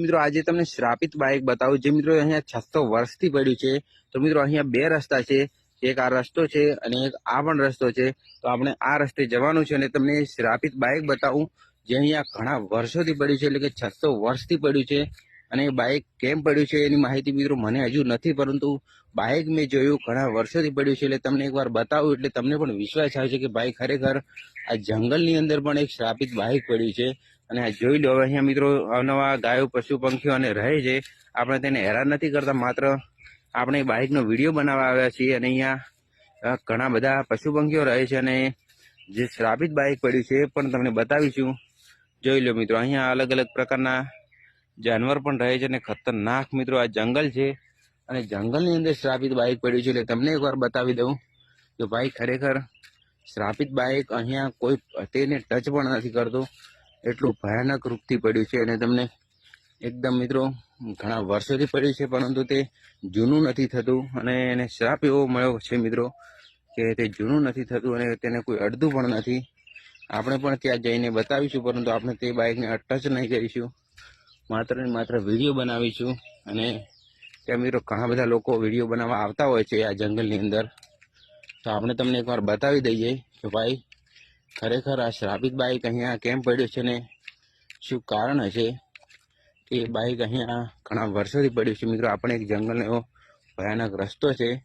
મિત્રો, આજે તમને શ્રાપિત બાઇક બતાવું જે મિત્રો અહીંયા છસો વર્ષથી પડ્યું છે. તો મિત્રો, અહીંયા બે રસ્તા છે. એક આ રસ્તો છે અને એક આ પણ રસ્તો છે. તો આપણે આ રસ્તે જવાનું છે અને તમને શ્રાપિત બાઇક બતાવું, જે અહીંયા ઘણા વર્ષોથી પડ્યું છે, એટલે કે છસો વર્ષથી પડ્યું છે. અને એ બાઇક કેમ પડ્યું છે એની માહિતી મિત્રો મને હજુ નથી, પરંતુ બાઇક મેં જોયું ઘણા વર્ષોથી પડ્યું છે. એટલે તમને એકવાર બતાવું, એટલે તમને પણ વિશ્વાસ આવે છે કે ભાઈ, ખરેખર આ જંગલની અંદર પણ એક શ્રાપિત બાઇક પડ્યું છે. અને જોઈ લો અહીંયા મિત્રો અવનવા ગાયો, પશુ, પંખીઓ અને રહે છે. આપણે તેને હેરાન નથી કરતા, માત્ર આપણે બાઇકનો વીડિયો બનાવવા આવ્યા છીએ અને અહીંયા ઘણા બધા પશુ, પંખીઓ રહે છે અને જે શ્રાપિત બાઇક પડ્યું છે એ પણ તમને બતાવીશું. જોઈ લો મિત્રો, અહીંયા અલગ અલગ પ્રકારના જાનવર પણ રહે છે અને ખતરનાક મિત્રો આ જંગલ છે. અને જંગલની અંદર શ્રાપિત બાઇક પડ્યું છે એટલે તમને એકવાર બતાવી દઉં કે ભાઈ ખરેખર શ્રાપિત બાઇક અહીંયા કોઈ તેને ટચ પણ નથી કરતું. એટલું ભયાનક રૂપથી પડ્યું છે અને તમને એકદમ મિત્રો ઘણા વર્ષોથી પડ્યું છે, પરંતુ તે જૂનું નથી થતું અને એને શ્રાપ એવો મળ્યો છે મિત્રો કે તે જૂનું નથી થતું અને તેને કોઈ અડધું પણ નથી. આપણે પણ ત્યાં જઈને બતાવીશું, પરંતુ આપણે તે બાઇકને ટચ નહીં કરીશું. માત્ર ને માત્ર વીડિયો બનાવીશું અને ત્યાં મિત્રો ઘણા બધા લોકો વીડિયો બનાવવા આવતા હોય છે આ જંગલની અંદર. તો આપણે તમને એકવાર બતાવી દઈએ કે ભાઈ ખરેખર આ શ્રાપિત બાઇક અહીંયા કેમ પડ્યું છે ને શું કારણ હશે? એ બાઇક અહીંયા ઘણા વર્ષોથી પડ્યું છે. મિત્રો, આપણે એક જંગલનો એવો ભયાનક રસ્તો છે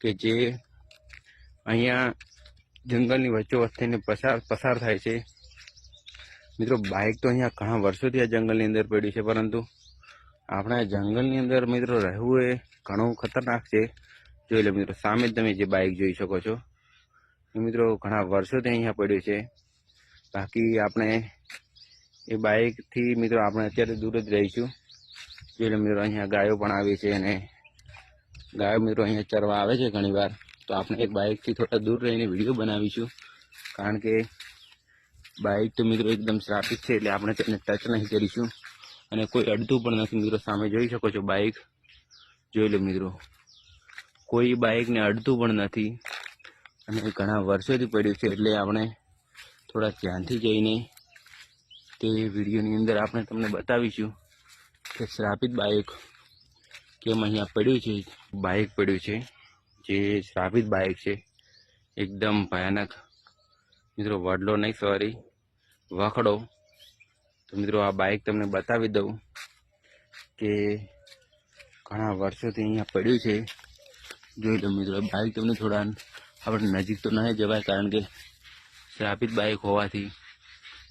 કે જે અહીંયા જંગલની વચ્ચો વચ્ચેને પસાર પસાર થાય છે. મિત્રો બાઇક તો અહીંયા ઘણા વર્ષોથી આ જંગલની અંદર પડ્યું છે, પરંતુ આપણા જંગલની અંદર, મિત્રો, રહેવું એ ઘણું ખતરનાક છે. જોઈ લો, મિત્રો, સામે તમે જે બાઇક જોઈ શકો છો. મિત્રો ઘણા વર્ષોથી અહીંયા પડ્યું છે. બાકી આપણે એ બાઇકથી મિત્રો આપણે અત્યારે દૂર જ રહીશું. જોઈ મિત્રો, અહીંયા ગાયો પણ આવી છે અને ગાયો મિત્રો અહીંયા ચરવા આવે છે ઘણીવાર. તો આપણે એક બાઇકથી થોડા દૂર રહીને વીડિયો બનાવીશું. કારણ કે બાઇક તો મિત્રો એકદમ શ્રાપિત છે એટલે આપણે તેને ટચ નહીં કરીશું. અને કોઈ અડધું પણ નથી મિત્રો, સામે જોઈ શકો છો બાઇક જોઈ લો મિત્રો, કોઈ બાઇકને અડધું પણ નથી. અને ઘણા વર્ષોથી પડ્યું છે એટલે આપણે થોડા ધ્યાનથી જઈને તે વિડીયોની અંદર આપણે તમને બતાવીશું કે શ્રાપિત બાઇક કેમ અહીંયા પડ્યું છે. બાઇક પડ્યું છે જે શ્રાપિત બાઇક છે. એકદમ ભયાનક. મિત્રો, વડલો નહીં સોરી વખડો. તો મિત્રો, આ બાઇક તમને બતાવી દઉં કે ઘણા વર્ષોથી અહીંયા પડ્યું છે. જોઈ લો મિત્રો, બાઇક તમને થોડા આપણે નજીક તો નહીં જવાય કારણ કે શ્રાપિત બાઇક હોવાથી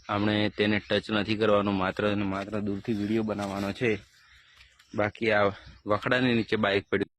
આપણે તેને ટચ નથી કરવાનો, માત્ર અને માત્ર દૂરથી વીડિયો બનાવવાનો છે. બાકી આ વખડાની નીચે બાઇક પડ્યું